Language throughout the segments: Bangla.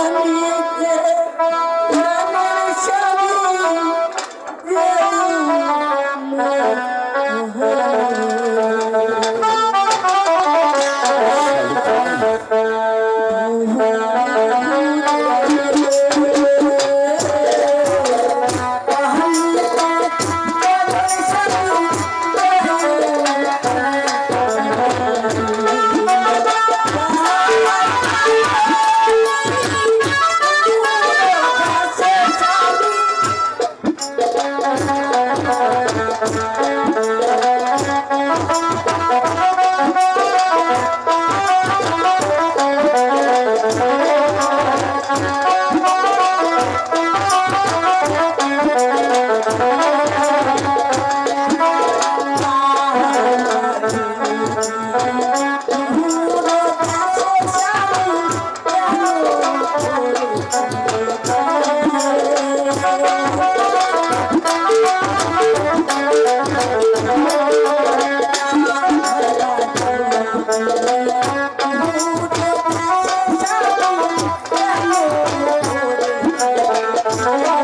আমি 不用。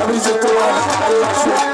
আমি যে তোমার